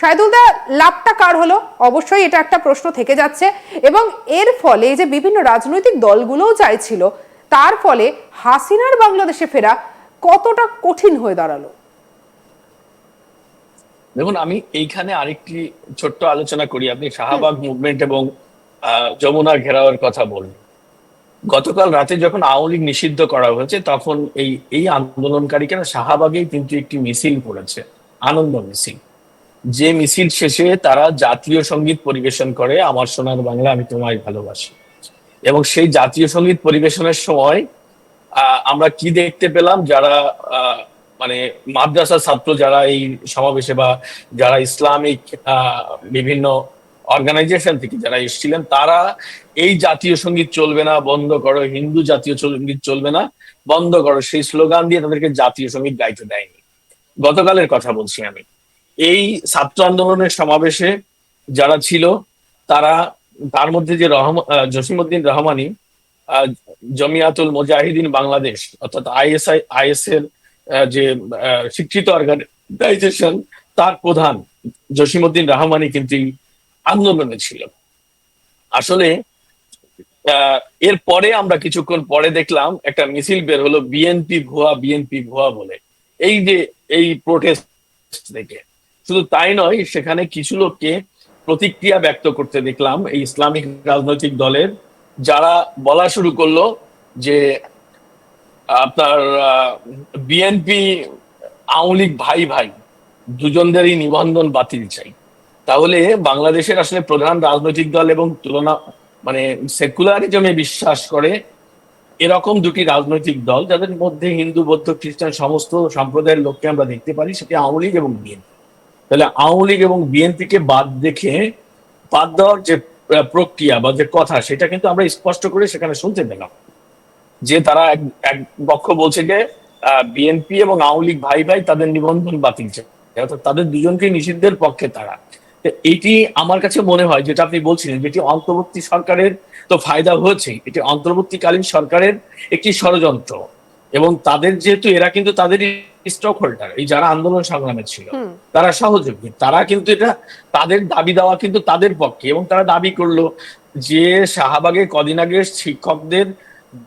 সাইদুলদা লাভটা কার হলো? অবশ্যই এটা একটা প্রশ্ন থেকে যাচ্ছে। এবং এর ফলে যে বিভিন্ন রাজনৈতিক দলগুলোও চাইছিল তার ফলে হাসিনার বাংলাদেশে ফেরা কতটা কঠিন হয়ে দাঁড়াল? দেখুন আমি এইখানে আরেকটি ছোট্ট আলোচনা করি। আপনি শাহবাগ মুভমেন্ট এবং যমুনা ঘেরাওয়ের কথা বলুন। গতকাল রাতে যখন আওয়ামী লীগ নিষিদ্ধ করা হয়েছে তখন এই এই আন্দোলনকারীরা শাহবাগেই কিন্তু একটি মিছিল করেছে। আনন্দ মিছিল। যে মিছিল শেষে তারা জাতীয় সংগীত পরিবেশন করে, আমার সোনার বাংলা আমি তোমায় ভালোবাসি। এবং সেই জাতীয় সংগীত পরিবেশনের সময় আমরা কি দেখতে পেলাম? যারা মানে মাদ্রাসা ছাত্র যারা এই সমাবেশে বা যারা ইসলামিক বিভিন্ন অর্গানাইজেশন থেকে যারা এসেছিলেন, তারা এই জাতীয় সংগীত চলবে না, বন্ধ করো, হিন্দু জাতীয় সংগীত চলবে না, বন্ধ করো, সেই স্লোগান দিয়ে তাদেরকে জাতীয় সংগীত গাইতে দেয়নি। গতকালের কথা বলছি আমি। এই ছাত্র আন্দোলনের সমাবেশে যারা ছিল তারা তার মধ্যে যে রহম আহ, জসিমউদ্দিন রহমানি জমিয়াতুল মুজাহিদিন বাংলাদেশ অর্থাৎ আইএসআই আইএস এর যে স্বীকৃত অর্গানাইজেশন তার প্রধান জসিমুদ্দিন রহমানি কিন্তু আন্দোলনে ছিল। আসলে এর পরে আমরা কিছুক্ষণ পরে দেখলাম একটা মিছিল বের হলো বিএনপি ভুয়া বিএনপি ভুয়া বলে। এই যে এই প্রোটেস্ট থেকে শুধু তাই নয়, সেখানে কিছু লোককে প্রতিক্রিয়া ব্যক্ত করতে দেখলাম এই ইসলামিক রাজনৈতিক দলের, যারা বলা শুরু করল যে, আপনার বিএনপি আওয়ামী লীগ ভাই ভাই, দুজনদেরই নিবন্ধন বাতিল চাই। তাহলে বাংলাদেশের আসলে প্রধান রাজনৈতিক দল এবং তুলনা মানে সেকুলারিজমে বিশ্বাস করে এরকম দুটি রাজনৈতিক দল, যাদের মধ্যে হিন্দু, বৌদ্ধ, খ্রিস্টান, সমস্ত সম্প্রদায়ের লোককে আমরা দেখতে পারি, সেটি আওয়ামী লীগ এবং বিএনপি। তাহলে আওয়ামী লীগ এবং বিএনপি কে বাদ দেখে, বাদ দেওয়ার যে প্রক্রিয়া বা যে কথা, সেটা কিন্তু আমরা স্পষ্ট করে সেখানে শুনতে পেলাম। যে তারা এক পক্ষ বলছে যে বিএনপি এবং আওয়ামী লীগ ভাই ভাই তাদের নিবন্ধন বাতিল অর্থাৎ তাদের দুজনকে নিষিদ্ধের পক্ষে তারা। এটি আমার কাছে মনে হয়, যেটা আপনি বলছিলেন যেটি অন্তর্বর্তী সরকারের তো ফায়দা হয়েছে, এটি অন্তর্বর্তীকালীন সরকারের একটি ষড়যন্ত্র। এবং তাদের যেহেতু এরা কিন্তু তাদের স্টক হোল্ডার এই যারা আন্দোলন সংগ্রামে ছিল তারা সহযোগী তারা কিন্তু এটা তাদের দাবি দেওয়া কিন্তু তাদের পক্ষে এবং তারা দাবি করল যে শাহবাগে কদিন আগে শিক্ষকদের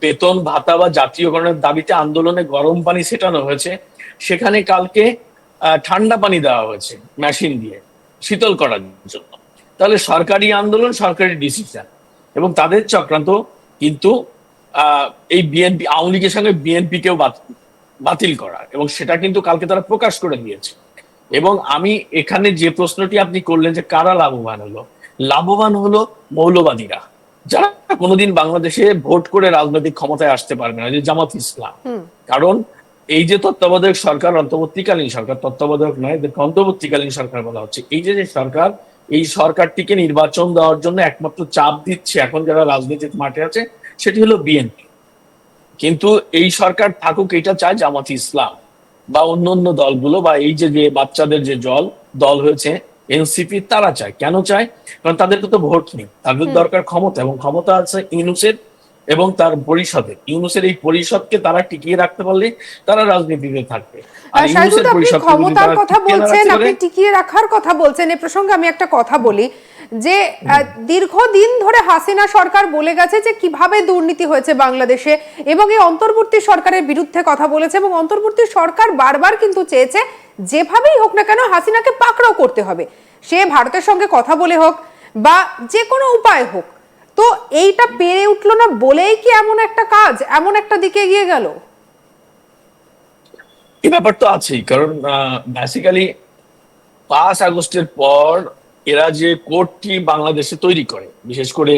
বেতন ভাতা বা জাতীয়করণের দাবিতে আন্দোলনে গরম পানি ছেটানো হয়েছে। সেখানে কালকে ঠান্ডা পানি দেওয়া হয়েছে মেশিন দিয়ে শীতল করার জন্য। তাহলে সরকারি আন্দোলন সরকারি ডিসিশন এবং তাদের চক্রান্ত কিন্তু এই বিএনপি আওয়ামী লীগের সঙ্গে বিএনপি কেও বাত- বাতিল করা। এবং সেটা কিন্তু কালকে তারা প্রকাশ করে দিয়েছে। এবং আমি এখানে যে প্রশ্নটি আপনি করলেন যে কারা লাভবান হলো লাভবান হলো মৌলবাদীরা। যারা কোনোদিন বাংলাদেশে ভোট করে রাজনৈতিক ক্ষমতায় আসতে পারবে না যে জামাত ইসলাম। কারণ এই যে তত্ত্বাবধায়ক সরকার অন্তর্বর্তীকালীন সরকার তত্ত্বাবধায়ক নয় এদেরকে অন্তর্বর্তীকালীন সরকার বলা হচ্ছে। এই যে যে সরকার এই সরকারটিকে নির্বাচন দেওয়ার জন্য একমাত্র চাপ দিচ্ছে এখন যারা রাজনীতির মাঠে আছে সেটি হলো বিএনপি কিন্তু এই সরকার থাকুক এটা চায় জামাত ইসলাম বা অন্য অন্য দলগুলো বা এই যে যে বাচ্চাদের যে জল দল হয়েছে এনসিপি তারা চায়। কেন চায়? কারণ তাদেরকে তো ভোট নেই। তাদের দরকার ক্ষমতা এবং ক্ষমতা আছে ইউনুসের এবং তার পরিষদের। ইউনুসের এই পরিষদকে তারা টিকিয়ে রাখতে পারলে তারা রাজনীতিতে থাকবে। ক্ষমতার কথা বলছেন আপনি টিকিয়ে রাখার কথা বলছেন এ প্রসঙ্গে আমি একটা কথা বলি। যে দীর্ঘদিন ধরে হাসিনা সরকার বলে গেছে যে কীভাবে দুর্নীতি হয়েছে বাংলাদেশে এবং এই অন্তর্বর্তী সরকারের বিরুদ্ধে কথা বলেছে এবং অন্তর্বর্তী সরকার বারবার কিন্তু চেয়েছে যেভাবেই হোক না কেন হাসিনাকে পাকড়াও করতে হবে। সে ভারতের সঙ্গে কথা বলে হোক বা যে কোনো উপায় হোক। তো এইটা পেরে উঠল না বলেই কি এমন একটা কাজ, এমন একটা দিকে এগিয়ে গেল? এই ব্যাপার তো আছেই, কারণ বেসিক্যালি পাঁচ আগস্টের পর এরা যে কোর্টটি বাংলাদেশে তৈরি করে বিশেষ করে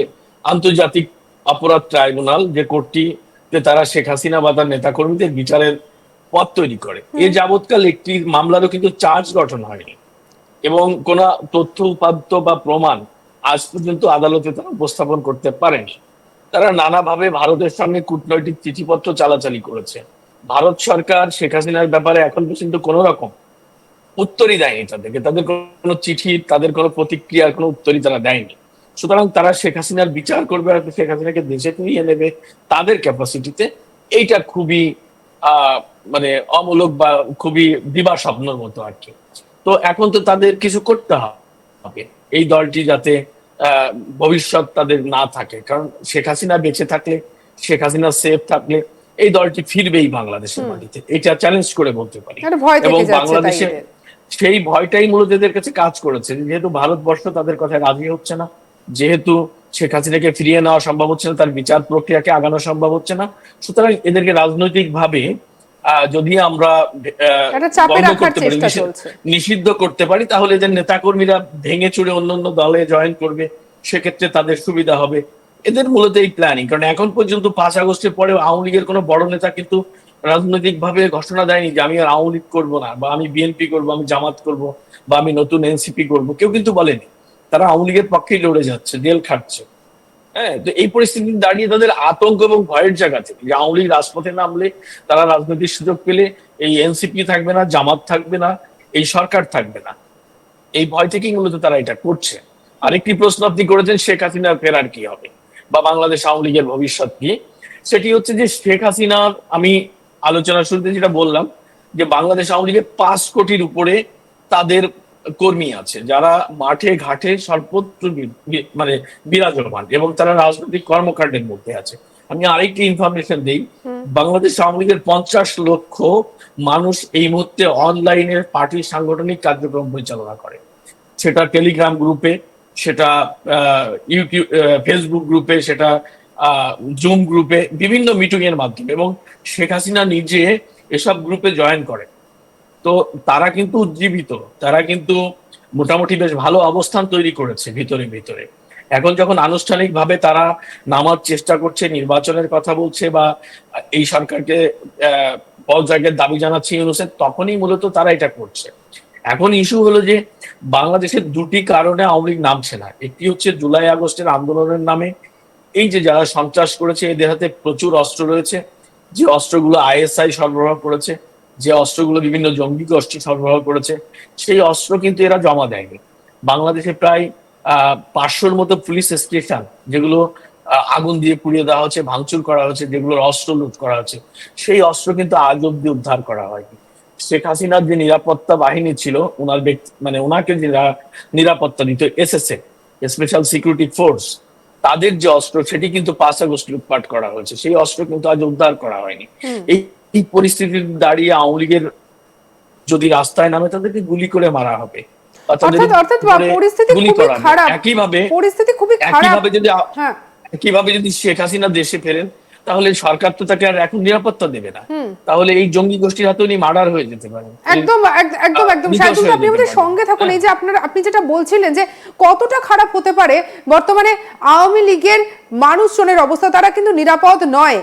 আন্তর্জাতিক অপরাধ ট্রাইব্যুনাল যে কোর্টটিতে তারা শেখ হাসিনা বা তার নেতাকর্মীদের বিচারের পথ তৈরি করে। এ যাবৎকাল একটি মামলারও কিন্তু চার্জ গঠন হয়নি এবং কোন তথ্য উপাত্ত বা প্রমাণ আজ পর্যন্ত আদালতে তারা উপস্থাপন করতে পারেনি। তারা নানাভাবে ভারতের সঙ্গে কূটনৈতিক চিঠিপত্র চালাচালি করেছে। ভারত সরকার শেখ হাসিনার ব্যাপারে এখন পর্যন্ত কোন রকম উত্তরই দেয়নি তাদেরকে। তাদের কোনো চিঠি তাদের কোনো প্রতিক্রিয়ার কোনো উত্তরই তারা দেয়নি। সুতরাং তারা শেখ হাসিনার বিচার করবে আর শেখ হাসিনাকে দেশে ফিরিয়ে নেবে তাদের ক্যাপাসিটিতে এইটা খুবই মানে অমূলক বা খুবই দিবা স্বপ্নের মতো আর কি। তো এখন তো তাদের কিছু করতে হবে। এই দলটি যাতে আহ, ভবিষ্যৎ তাদের না থাকে। কারণ শেখ হাসিনা বেঁচে থাকলে শেখ হাসিনা সেফ থাকলে এই দলটি ফিরবেই বাংলাদেশের মাটিতে। এটা চ্যালেঞ্জ করে বলতে পারি। এবং যাচ্ছে তাই বাংলাদেশে এদের। সেই ভয়টাই মূলত এদের কাছে কাজ করেছে। যেহেতু ভারতবর্ষ তাদের কথায় রাজি হচ্ছে না যেহেতু শেখ হাসিনাকে ফিরিয়ে নেওয়া সম্ভব হচ্ছে না তার বিচার প্রক্রিয়াকে আগানো সম্ভব হচ্ছে না সুতরাং এদেরকে রাজনৈতিক ভাবে যদি আমরা বন্ধ করতে পারি, নিষিদ্ধ- করতে পারি তাহলে এদের নেতাকর্মীরা ভেঙে চুরে অন্য অন্য দলে জয়েন করবে সেক্ষেত্রে তাদের সুবিধা হবে। এদের মূলত এই প্ল্যানিং কারণ এখন পর্যন্ত পাঁচ আগস্টের পরে আওয়ামী লীগের কোনো বড় নেতা কিন্তু রাজনৈতিক ভাবে ঘোষণা দেয়নি যে আমি আওয়ামী লীগ করব না, বা আমি বিএনপি করব, আমি জামাত করব, বা আমি নতুন এনসিপি করব। কেউ কিন্তু বলেনি। তারা আওয়ামী লীগের পক্ষেই লড়ে যাচ্ছে, জেল খাটছে। হ্যাঁ তো এই পরিস্থিতি দাঁড়িয়ে তাদের আতঙ্ক এবং ভয়ের জায়গা থেকে যে আওয়ামী লীগ রাজপথে নামলে তারা রাজনৈতিক সুযোগ পেলে এই এনসিপি থাকবে না, জামাত থাকবে না, এই সরকার থাকবে না। এই ভয় থেকেই মূলত তারা এটা করছে। আরেকটি প্রশ্ন আপনি করেছেন, শেখ হাসিনার ফেরার কি হবে? বা বাংলাদেশ আওয়ামী লীগের ভবিষ্যৎ কি? সেটি হচ্ছে যে শেখ হাসিনার আমি আলোচনার শুরুতে যেটা বললাম যে বাংলাদেশ আওয়ামী লীগের পাঁচ কোটির উপরে তাদের কর্মী আছে যারা মাঠে ঘাটে সর্বত্র মানে বিরাজমান এবং তারা রাজনৈতিক কর্মকাণ্ডের মধ্যে আছে। আমি আরেকটি ইনফরমেশন দিই বাংলাদেশ আওয়ামী লীগের পঞ্চাশ লক্ষ মানুষ এই মুহূর্তে অনলাইনে পার্টির সাংগঠনিক কার্যক্রম পরিচালনা করে। সেটা টেলিগ্রাম গ্রুপে সেটা আহ, ইউটিউব ফেসবুক গ্রুপে সেটা জুম গ্রুপে বিভিন্ন মিটিং এর মাধ্যমে এবং শেখ হাসিনা নিজে এসব গ্রুপে জয়েন করে। তো তারা কিন্তু উজ্জীবিত, তারা কিন্তু মোটামুটি বেশ ভালো অবস্থান তৈরি করেছে ভিতরে ভিতরে। এখন যখন আনুষ্ঠানিকভাবে তারা নামার চেষ্টা করছে, নির্বাচনের কথা বলছে বা এই সরকারকে পদত্যাগের দাবি জানাচ্ছে ইউনুসের, তখনই মূলত তারা এটা করছে। এখন ইস্যু হলো যে বাংলাদেশের দুটি কারণে আওয়ামী লীগ নামছে না। একটি হচ্ছে জুলাই আগস্টের আন্দোলনের নামে এই যে যারা সন্ত্রাস করেছে, এদের হাতে প্রচুর অস্ত্র রয়েছে। যে অস্ত্রগুলো আইএসআই সরবরাহ করেছে, যে অস্ত্রগুলো বিভিন্ন জঙ্গি গোষ্ঠী সরবরাহ করেছে, সেই অস্ত্র কিন্তু এরা জমা দেয়নি। বাংলাদেশে প্রায় পাঁচশোর মতো পুলিশ স্টেশন, যেগুলো আগুন দিয়ে পুড়িয়ে দেওয়া হচ্ছে, ভাঙচুর করা হচ্ছে, যেগুলোর অস্ত্র লুট করা হচ্ছে, সেই অস্ত্র কিন্তু আজ অব্দি উদ্ধার করা হয়নি। শেখ হাসিনার যে নিরাপত্তা বাহিনী ছিল ওনার ব্যক্তি মানে ওনাকে যে নিরা- নিরাপত্তা দিত, এসএসএ স্পেশাল সিকিউরিটি ফোর্স তাদের যে অস্ত্র সেটি কিন্তু পাঁচ আগস্ট লুটপাট করা হয়েছে। সেই অস্ত্র কিন্তু আজ উদ্ধার করা হয়নি। এই পরিস্থিতির দাঁড়িয়ে আওয়ামী লীগের যদি রাস্তায় নামে তাদেরকে গুলি করে মারা হবে। একইভাবে যদি শেখ হাসিনা দেশে ফেরেন তাহলে সরকার তো তাকে আর এখন নিরাপত্তা দেবে না। তাহলে এই জঙ্গি গোষ্ঠীর হাতে উনি মার্ডার হয়ে যেতে পারে একদম এক- একদম একদম। সাইদুল আপনি আমাদের সঙ্গে থাকুন। হ্যাঁ। এই যে আপনার আপনি যেটা বলছিলেন যে কতটা খারাপ হতে পারে বর্তমানে আওয়ামী লীগের মানুষজনের অবস্থা তারা কিন্তু নিরাপদ নয়।